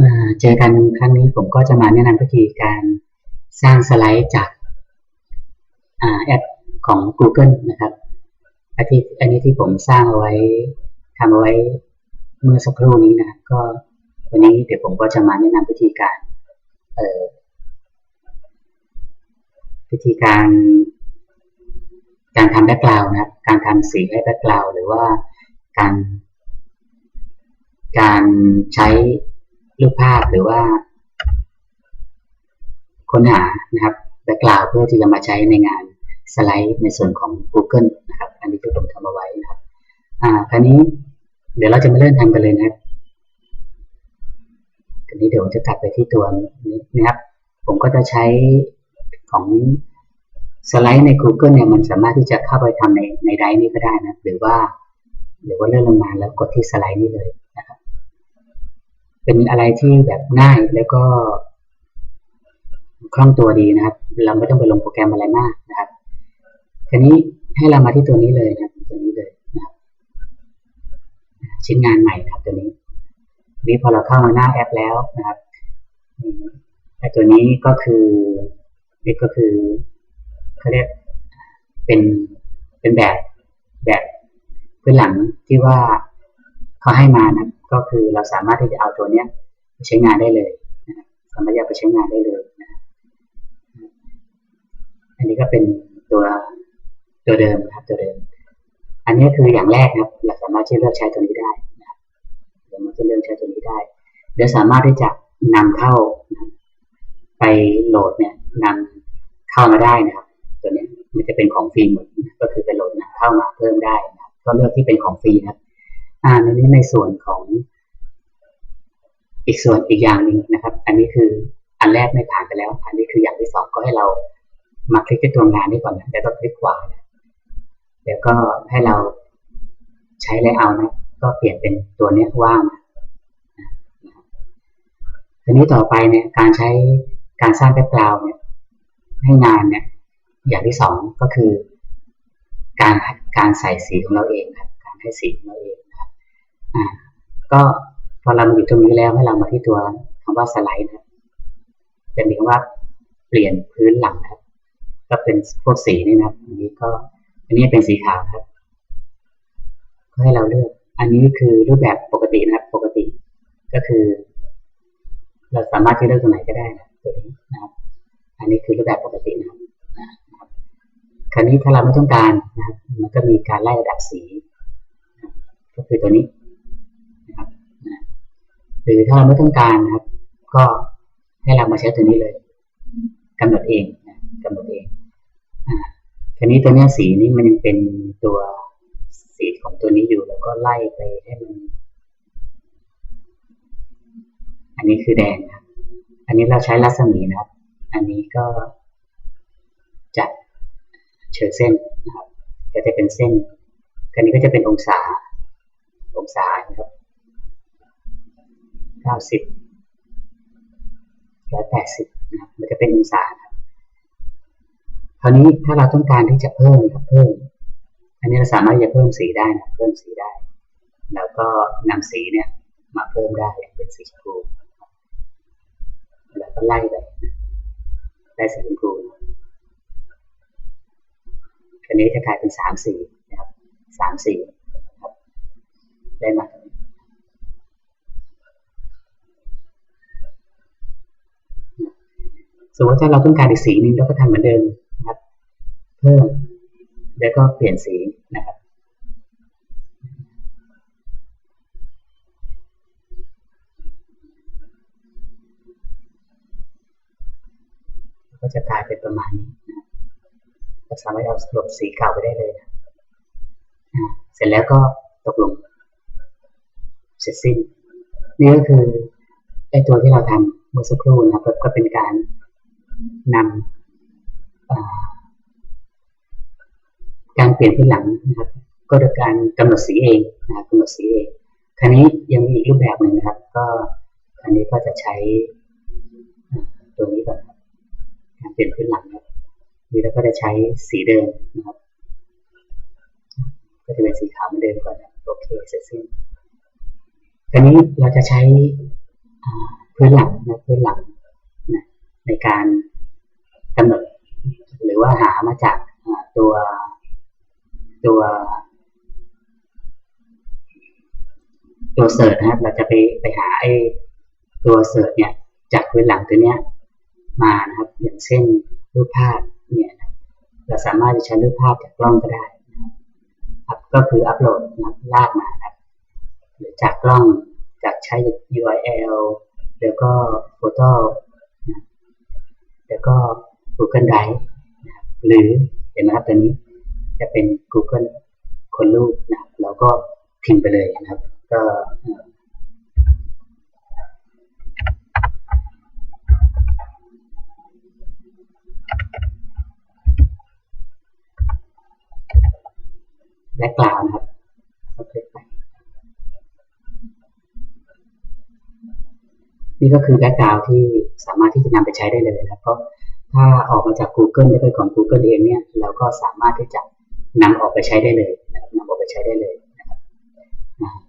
มาเจอกันครั้งนี้ผมก็จะมาแนะนำวิธีการสร้างสไลด์จากแอปของ Google นะครับอันที่อันนี้ที่ผมสร้างเอาไว้ทำเอาไว้เมื่อสักครู่นี้นะครับก็วันนี้เดี๋ยวผมก็จะมาแนะนำวิธีการเออวิธีการ การทำแบ็กกราวน์นะครับการทำสีให้แบ็กกราวน์หรือว่าการ การใช้ รูปภาพหรือว่า ค้นหานะครับแบ็กกราวเพื่อที่จะมาใช้ในงานสไลด์ในส่วนของ Google นะครับ อันนี้ที่ผมทำเอาไว้นะครับ อ่า คราวนี้ เดี๋ยวเราจะมาเริ่มทำกันเลยนะครับทีนี้เดี๋ยวจะกลับไปที่ตัวนี้นะครับ ผมก็จะใช้ของสไลด์ใน Google เนี่ยมันสามารถที่จะเข้าไปทำในในไดร์นี้ก็ได้นะ หรือว่า หรือว่าเลื่อนลงมาแล้วกดที่สไลด์นี้เลย เป็นอะไรที่แบบง่ายแล้วก็คล่องตัวดีนะครับ เราไม่ต้องไปลงโปรแกรมอะไรมากนะครับ ทีนี้ให้เรามาที่ตัวนี้เลยนะครับ ตัวนี้เลยนะครับ ชิ้นงานใหม่นะครับ ตัวนี้นี้พอเราเข้ามาหน้าแอปแล้วนะครับไอตัวนี้ก็คือนี่ก็คือเขาเรียกเป็นเป็นแบบแบบพื้นหลังที่ว่าเขาให้มานะ ก็คือเราสามารถที่จะเอาตัวเนี้ยไปใช้งานได้เลยสามารถจะไปใช้งานได้เลยนะอันนี้ก็เป็นตัวตัวเดิมครับตัวเดิม อันนี้คืออย่างแรกครับ เราสามารถที่เลือกใช้ตัวนี้ได้นะครับเดี๋ยวมันจะเลือกใช้ตัวนี้ได้เดี๋ยวสามารถที่จะนำเข้านะไปโหลดเนี่ยนำเข้ามาได้นะครับ ตัวนี้มันจะเป็นของฟรีหมดก็คือไปโหลดนะเข้ามาเพิ่มได้นะก็เลือกที่เป็นของฟรีนะครับ อ่าในนี้ในส่วนของอีกส่วนอีกอย่างหนึ่งนะครับ อันนี้คืออันแรกไม่ผ่านไปแล้ว อันนี้คืออย่างที่สองก็ให้เรามาคลิกที่ตัวงานนี้ก่อนนะแล้วก็คลิกขวานะเดี๋ยวก็ให้เราใช้ไลเอานะ ก็เปลี่ยนเป็นตัวนี้ว่างทีนี้ต่อไปเนี่ยการใช้การสร้างแบ็กกราวด์เนี่ยให้งานเนี่ยอย่างที่สองก็คือ การการใส่สีของเราเองครับการให้สีของเราเอง ก็พอเรามาอยู่ตรงนี้แล้วให้เรามาที่ตัวคำว่าสไลด์นะครับจะมีคำว่าเปลี่ยนพื้นหลังนะครับ ก็เป็นพวกสีนี่นะครับอันนี้ก็อันนี้เป็นสีขาวครับ ก็ให้เราเลือก อันนี้คือรูปแบบปกตินะครับ ปกติ ก็คือ เราสามารถที่เลือกตรงไหนก็ได้นะตัวนี้นะครับ อันนี้คือรูปแบบปกตินะครับคราวนี้ถ้าเราไม่ต้องการนะครับ มันก็มีการไล่ระดับสี ก็คือตัวนี้ หรือถ้าเราไม่ต้องการนะครับ ก็ให้เรามาใช้ตัวนี้เลยกำหนดเองนะกำหนดเองอ่าคราวนี้ตัวนี้สีนี้มันยังเป็นตัวสีของตัวนี้อยู่แล้วก็ไล่ไปให้มัน อันนี้คือแดงครับอันนี้เราใช้รัศมีนะครับ อันนี้ก็จะเชิงเส้นนะครับก็จะเป็นเส้นอันนี้ก็จะเป็นองศา องศานะครับ ก้าสิบร้อยแปดสิบนะครับมันจะเป็นองศาครับคราวนี้ถ้าเราต้องการที่จะเพิ่มครับเพิ่ม อันนี้เราสามารถจะเพิ่มสีได้นะเพิ่มสีได้ แล้วก็นำสีเนี่ย มาเพิ่มได้เป็นสีชมพูแล้วก็ไล่ไปได้สีชมพูคันนี้จะกลายเป็นสามสีนะครับสามสีครับได้มา สมมติถ้าเราต้องการอีกสีนึงเราก็ทำเหมือนเดิมนะครับ เพิ่ม แล้วก็เปลี่ยนสีนะครับ ก็จะกลายเป็นประมาณนี้นะเราสามารถเอาสลบสีเก่าไปได้เลยนะเสร็จแล้วก็ตกลงเสร็จสิ้นนี่ก็คือไอตัวที่เราทำเมื่อสักครู่นะครับก็เป็นการ นำการเปลี่ยนพื้นหลังนะครับก็โดยการกำหนดสีเองนะกำหนดสีเองคราวนี้ยังมีอีกรูปแบบหนึ่งนะครับ ก็อันนี้ก็จะใช้ตัวนี้ก่อนการเปลี่ยนพื้นหลังครับนี่เราก็จะใช้สีเดิมนะครับ ก็จะเป็นสีขาวเหมือนเดิมก่อนนะโอเคเสร็จสิ้นคราวนี้เราจะใช้พื้นหลังนะพื้นหลังนะในการ กำหนด หรือว่าหามาจากตัวตัว ตัวเสิร์ชนะครับ เราจะไปไปหาไอ้ตัวเสิร์ชเนี่ย จากพื้นหลังตัวเนี้ยมานะครับ อย่างเช่นรูปภาพเนี่ยเราสามารถจะใช้รูปภาพจากกล้องก็ได้นะครับก็คืออัปโหลดนะลากมานะหรือจากกล้องจากใช้ URL แล้วก็โฟโต้แล้วก็ Google Drive หรือเห็นไหมครับตัวนี้จะเป็น Google คนรูปนะเราก็พิมพ์ไปเลยนะครับ ก็และกล่าวนะครับนี่ก็คือแบ็กกราวที่สามารถที่จะนำไปใช้ได้เลยนะครับเพราะ ถ้าออกมาจาก Google ได้เป็นของ Google เองเนี่ยเราก็สามารถที่จะนำออกไปใช้ได้เลยนะครับนำออกไปใช้ได้เลยนะครับ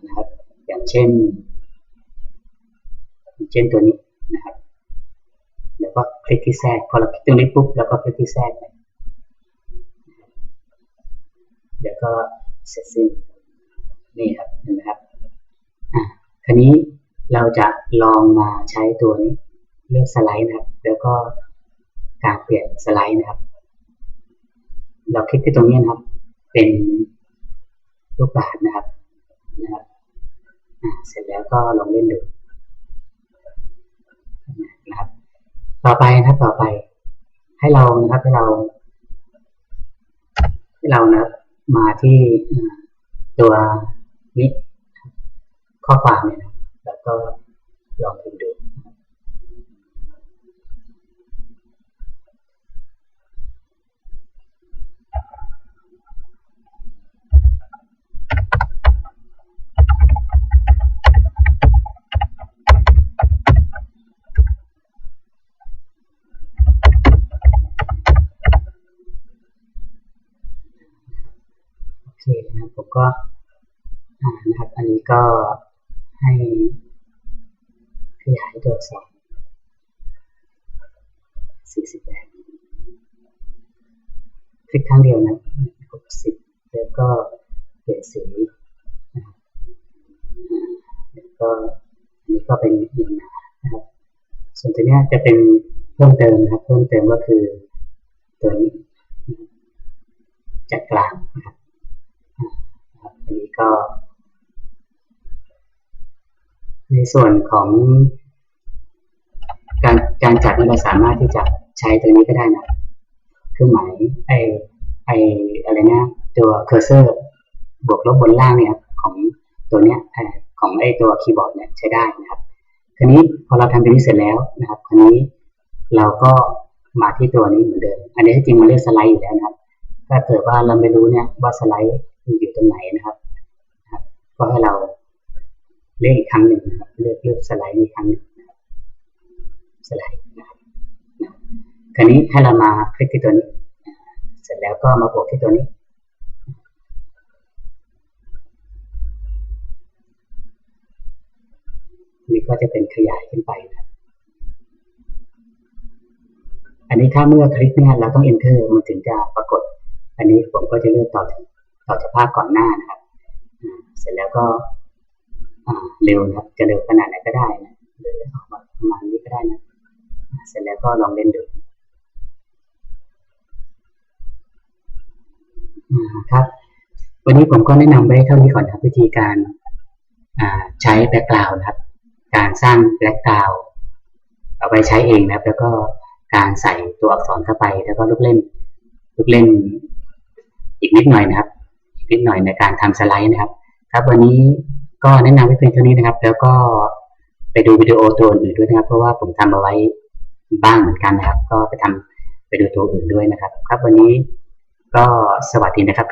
นะครับ อย่างเช่น เช่นตัวนี้นะครับ แล้วก็คลิกที่แทรกพอเราคลิกตรงนี้ปุ๊บแล้วก็คลิกที่แทรกไปเดี๋ยวก็เสร็จสิ้นนี่ครับเห็นไหมครับอ่าคราวนี้เราจะลองมาใช้ตัวนี้เลือกสไลด์นะครับ แล้วก็ การเปลี่ยนสไลด์นะครับ เราคลิกที่ตรงนี้นะครับ เป็นรูปบาทนะครับนะครับเสร็จแล้วก็ลองเล่นดูนะครับ ต่อไปนะครับต่อไป ให้เรานะครับให้เรา ให้เรานะครับมาที่ตัวนี้ข้อความเนี่ยนะแล้วก็ ผมก็อ่านะครับ อันนี้ก็ให้ขยายตัวสอักษร48คลิกครั้งเดียวนะ60แล้วก็เปลี่ยนสีแล้วก็อันนี้ก็เป็นอย่างหนานะครับ ส่วนตัวนี้จะเป็นเพิ่มเติมนะครับ เพิ่มเติมก็คือตัวนี้จัดกลางนะครับ ก็ ในส่วนของ การการจัดเราสามารถที่จะใช้ตัวนี้ก็ได้นะเครื่องหมายไอไออะไรนะตัวเคอร์เซอร์ บวกลบบนล่างเนี่ยของตัวเนี้ยของไอตัวคีย์บอร์ดเนี่ยใช้ได้นะครับคราวนี้พอเราทำตัวนี้เสร็จแล้วนะครับคราวนี้เราก็มาที่ตัวนี้เหมือนเดิม อันนี้จริงมันเรียกสไลด์อยู่แล้วนะครับ ถ้าเกิดว่าเราไม่รู้เนี่ยว่าสไลด์อยู่ตรงไหนนะครับ ก็ให้เราเลือกอีกครั้งหนึ่งนะครับ เลือกเลือกสไลด์อีกครั้งหนึ่งนะสไลด์นะครับคราวนี้ให้เรามาคลิกที่ตัวนี้ เสร็จแล้วก็มาบวกที่ตัวนี้นี่ก็จะเป็นขยายขึ้นไปนะครับอันนี้ถ้าเมื่อคลิกเนี่ยเราต้อง enter มันถึงจะปรากฏ อันนี้ผมก็จะเลือกต่อต่อจากภาพก่อนหน้านะครับ เสร็จแล้วก็เร็วนะครับจะเร็วขนาดไหนก็ได้นะหรือออกมาประมาณนี้ก็ได้นะเสร็จแล้วก็ลองเล่นดูครับ วันนี้ผมก็แนะนำไว้เท่านี้ก่อนครับวิธีการใช้แบ็กกราวน์ครับ การสร้างแบ็กกราวน์เอาไปใช้เองนะครับ แล้วก็การใส่ตัวอักษรเข้าไป แล้วก็ลูกเล่น ลูกเล่นอีกนิดหน่อยนะครับ อีกนิดหน่อยในการทำสไลด์นะครับ ครับวันนี้ก็แนะนำไว้เพียงเท่านี้นะครับ แล้วก็ไปดูวิดีโอตัวอื่นด้วยนะครับ เพราะว่าผมทำเอาไว้บ้างเหมือนกันนะครับ ก็ไปทำไปดูตัวอื่นด้วยนะครับ ครับวันนี้ก็สวัสดีนะครับ